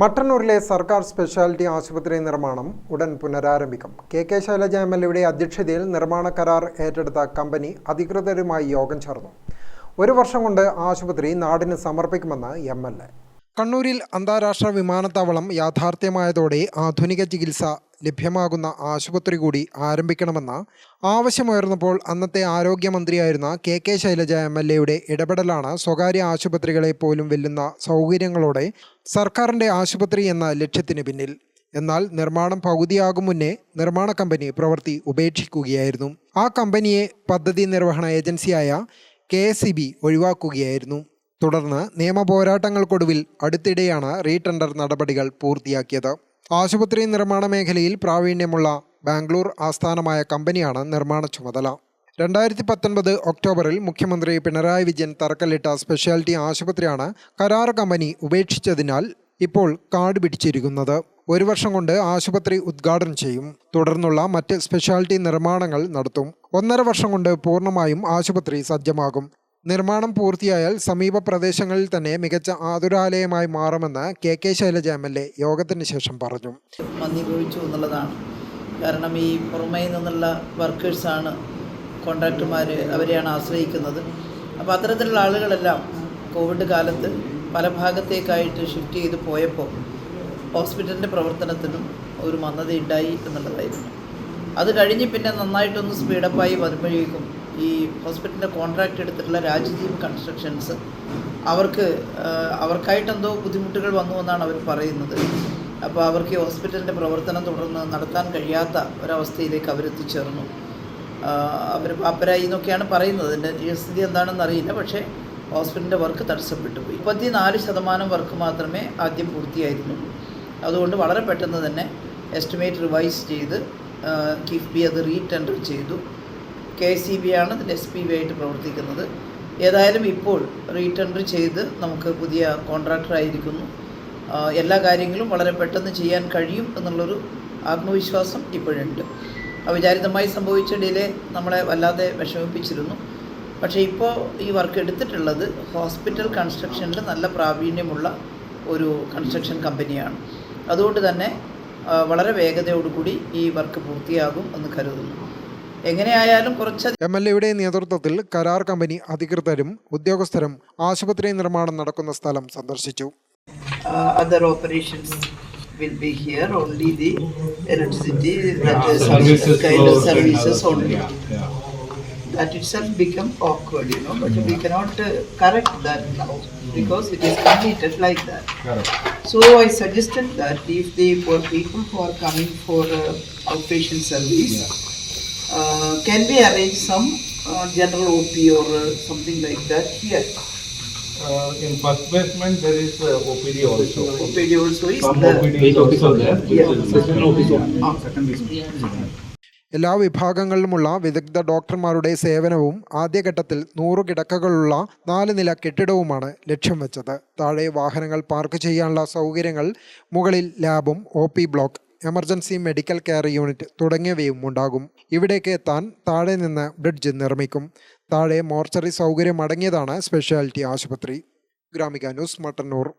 മട്ടന്നൂരിലെ സർക്കാർ സ്പെഷ്യാലിറ്റി ആശുപത്രി നിർമ്മാണം ഉടൻ പുനരാരംഭിക്കും. K K Shailaja M L എയുടെ അധ്യക്ഷതയിൽ നിർമ്മാണ കരാർ ഏറ്റെടുത്ത കമ്പനി അധികൃതരുമായി യോഗം ചേർന്നു. ഒരു വർഷം കൊണ്ട് ആശുപത്രി നാടിന് സമർപ്പിക്കുമെന്ന് എം എൽ എ. കണ്ണൂരിൽ അന്താരാഷ്ട്ര വിമാനത്താവളം യാഥാർത്ഥ്യമായതോടെ ആധുനിക ചികിത്സ ലഭ്യമാകുന്ന ആശുപത്രി കൂടി ആരംഭിക്കണമെന്ന ആവശ്യമുയർന്നപ്പോൾ അന്നത്തെ ആരോഗ്യമന്ത്രിയായിരുന്ന K K Shailaja M L എയുടെ ഇടപെടലാണ് സ്വകാര്യ ആശുപത്രികളെ പോലും വെല്ലുന്ന സൗകര്യങ്ങളോടെ സർക്കാരിന്റെ ആശുപത്രി എന്ന ലക്ഷ്യത്തിന് പിന്നിൽ. എന്നാൽ നിർമ്മാണം പകുതിയാകും മുന്നേ നിർമ്മാണ കമ്പനി പ്രവൃത്തി ഉപേക്ഷിക്കുകയായിരുന്നു. ആ കമ്പനിയെ പദ്ധതി നിർവഹണ ഏജൻസിയായ കെ എസ് ഒഴിവാക്കുകയായിരുന്നു. തുടർന്ന് നിയമപോരാട്ടങ്ങൾക്കൊടുവിൽ അടുത്തിടെയാണ് റീടെൻഡർ നടപടികൾ പൂർത്തിയാക്കിയത്. ആശുപത്രി നിർമ്മാണ മേഖലയിൽ പ്രാവീണ്യമുള്ള ബാംഗ്ലൂർ ആസ്ഥാനമായ കമ്പനിയാണ് നിർമ്മാണ ചുമതല. രണ്ടായിരത്തി പത്തൊൻപത് ഒക്ടോബറിൽ മുഖ്യമന്ത്രി പിണറായി വിജയൻ തറക്കല്ലിട്ട സ്പെഷ്യാലിറ്റി ആശുപത്രിയാണ് കരാർ കമ്പനി ഉപേക്ഷിച്ചതിനാൽ ഇപ്പോൾ കാട് പിടിച്ചിരിക്കുന്നത്. ഒരു വർഷം കൊണ്ട് ആശുപത്രി ഉദ്ഘാടനം ചെയ്യും. തുടർന്നുള്ള മറ്റ് സ്പെഷ്യാലിറ്റി നിർമ്മാണങ്ങൾ നടത്തും. ഒന്നര വർഷം കൊണ്ട് പൂർണമായും ആശുപത്രി സജ്ജമാകും. നിർമ്മാണം പൂർത്തിയായാൽ സമീപ പ്രദേശങ്ങളിൽ തന്നെ മികച്ച ആതുരാലയമായി മാറുമെന്ന് K K Shailaja M L A യോഗത്തിന് ശേഷം പറഞ്ഞു. മന്ദി എന്നുള്ളതാണ്. കാരണം ഈ പുറമേ നിന്നുള്ള വർക്കേഴ്സാണ് കോൺട്രാക്ടർമാർ അവരെയാണ് ആശ്രയിക്കുന്നത്. അപ്പോൾ അത്തരത്തിലുള്ള ആളുകളെല്ലാം കോവിഡ് കാലത്ത് പല ഭാഗത്തേക്കായിട്ട് ഷിഫ്റ്റ് ചെയ്ത് പോയപ്പോൾ ഹോസ്പിറ്റലിന്റെ പ്രവർത്തനത്തിനും ഒരു മന്ദതയുണ്ടായി എന്നുള്ളതായിരുന്നു. അത് കഴിഞ്ഞ് പിന്നെ നന്നായിട്ടൊന്ന് സ്പീഡപ്പായി വരുമ്പോഴേക്കും ഈ ഹോസ്പിറ്റലിന്റെ കോൺട്രാക്റ്റ് എടുത്തിട്ടുള്ള രാജ്ദീപ് കൺസ്ട്രക്ഷൻസ് അവർക്ക് അവർക്കായിട്ട് എന്തോ ബുദ്ധിമുട്ടുകൾ വന്നു എന്നാണ് അവർ പറയുന്നത്. അപ്പോൾ അവർക്ക് ഈ ഹോസ്പിറ്റലിന്റെ പ്രവർത്തനം തുടർന്ന് നടത്താൻ കഴിയാത്ത ഒരവസ്ഥയിലേക്ക് അവരെത്തിച്ചേർന്നു. അവർ പാപ്പരായി എന്നൊക്കെയാണ് പറയുന്നത്. അതിന്റെ സ്ഥിതി എന്താണെന്ന് അറിയില്ല. പക്ഷേ ഹോസ്പിറ്റലിന്റെ വർക്ക് തടസ്സപ്പെട്ടു പോയി. മുപ്പത്തി നാല് ശതമാനം വർക്ക് മാത്രമേ ആദ്യം പൂർത്തിയായിരുന്നു. അതുകൊണ്ട് വളരെ പെട്ടെന്ന് തന്നെ എസ്റ്റിമേറ്റ് റിവൈസ് ചെയ്ത് കിഫ്ബി അത് റീടെൻഡർ ചെയ്തു. കെ സി ബി ആണ് ഇതിന്റെ എസ് പി ബി ആയിട്ട് പ്രവർത്തിക്കുന്നത്. ഏതായാലും ഇപ്പോൾ റീടെൻഡർ ചെയ്ത് നമുക്ക് പുതിയ കോൺട്രാക്ടർ ആയിരിക്കുന്നു എല്ലാ കാര്യങ്ങളും വളരെ പെട്ടെന്ന് ചെയ്യാൻ കഴിയും എന്നുള്ളൊരു ആത്മവിശ്വാസം ഇപ്പോഴുണ്ട്. അവിചാരിതമായി സംഭവിച്ച ഡിലേ നമ്മളെ വല്ലാതെ വിഷമിപ്പിച്ചിരുന്നു. പക്ഷേ ഇപ്പോൾ ഈ വർക്ക് എടുത്തിട്ടുള്ളത് ഹോസ്പിറ്റൽ കൺസ്ട്രക്ഷനിൽ നല്ല പ്രാവീണ്യമുള്ള ഒരു കൺസ്ട്രക്ഷൻ കമ്പനിയാണ്. അതുകൊണ്ട് തന്നെ വളരെ വേഗതയോടുകൂടി ഈ വർക്ക് പൂർത്തിയാകും എന്ന് കരുതുന്നു. എങ്ങനെയായാലും കുറച്ച് എം എൽ എയുടെ നേതൃത്വത്തിൽ കരാർ കമ്പനി അധികൃതരും ഉദ്യോഗസ്ഥരും ആശുപത്രി നിർമ്മാണം നടക്കുന്ന സ്ഥലം സന്ദർശിച്ചു. Suggested ദീഫ് deep for coming for outpatient uh, can we arrange some uh, general OP or uh, something like that here? Uh, In first basement, there is uh, OPD also. OPD also is Some there. OPD is also there. Yeah. Second office. Ah. Second. എല്ലാ വിഭാഗങ്ങളിലുമുള്ള വിദഗ്ധ ഡോക്ടർമാരുടെ സേവനവും ആദ്യഘട്ടത്തിൽ നൂറ് കിടക്കകളുള്ള നാല് നില കെട്ടിടവുമാണ് ലക്ഷ്യം വെച്ചത് താഴെ വാഹനങ്ങൾ പാർക്ക് ചെയ്യാനുള്ള സൗകര്യങ്ങൾ മുകളിൽ ലാബും O P block emergency medical care unit തുടങ്ങിയവയും ഉണ്ടാകും. ഇവിടേക്ക് എത്താൻ താഴെ നിന്ന് ബ്രിഡ്ജ് നിർമ്മിക്കും. താഴെ മോർച്ചറി സൗകര്യം അടങ്ങിയതാണ് സ്പെഷ്യാലിറ്റി ആശുപത്രി. ഗ്രാമിക ന്യൂസ് മട്ടന്നൂർ.